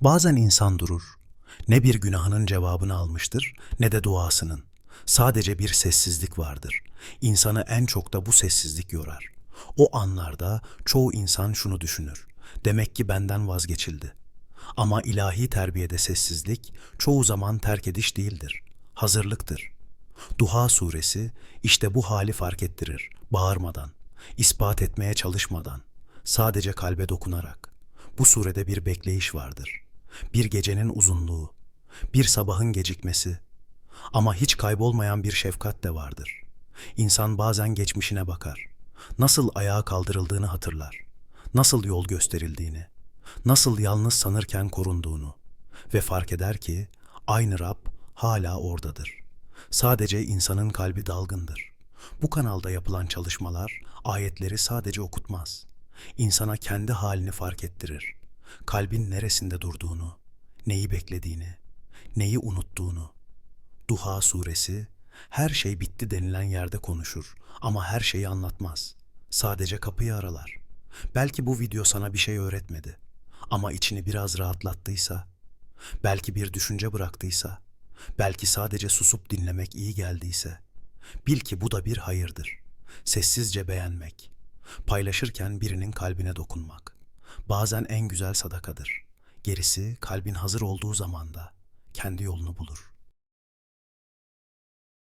Bazen insan durur. Ne bir günahının cevabını almıştır ne de duasının. Sadece bir sessizlik vardır. İnsanı en çok da bu sessizlik yorar. O anlarda çoğu insan şunu düşünür. Demek ki benden vazgeçildi. Ama ilahi terbiyede sessizlik çoğu zaman terk ediş değildir. Hazırlıktır. Duha suresi işte bu hali fark ettirir. Bağırmadan, ispat etmeye çalışmadan, sadece kalbe dokunarak. Bu surede bir bekleyiş vardır. Bir gecenin uzunluğu, bir sabahın gecikmesi ama hiç kaybolmayan bir şefkat de vardır. İnsan bazen geçmişine bakar. Nasıl ayağa kaldırıldığını hatırlar. Nasıl yol gösterildiğini, nasıl yalnız sanırken korunduğunu ve fark eder ki aynı Rab hala oradadır. Sadece insanın kalbi dalgındır. Bu kanalda yapılan çalışmalar ayetleri sadece okutmaz. İnsana kendi halini fark ettirir. Kalbin neresinde durduğunu, neyi beklediğini, neyi unuttuğunu. Duha suresi her şey bitti denilen yerde konuşur ama her şeyi anlatmaz. Sadece kapıyı aralar. Belki bu video sana bir şey öğretmedi ama içini biraz rahatlattıysa, belki bir düşünce bıraktıysa, belki sadece susup dinlemek iyi geldiyse, bil ki bu da bir hayırdır. Sessizce beğenmek, paylaşırken birinin kalbine dokunmak. Bazen en güzel sadakadır. Gerisi kalbin hazır olduğu zamanda kendi yolunu bulur.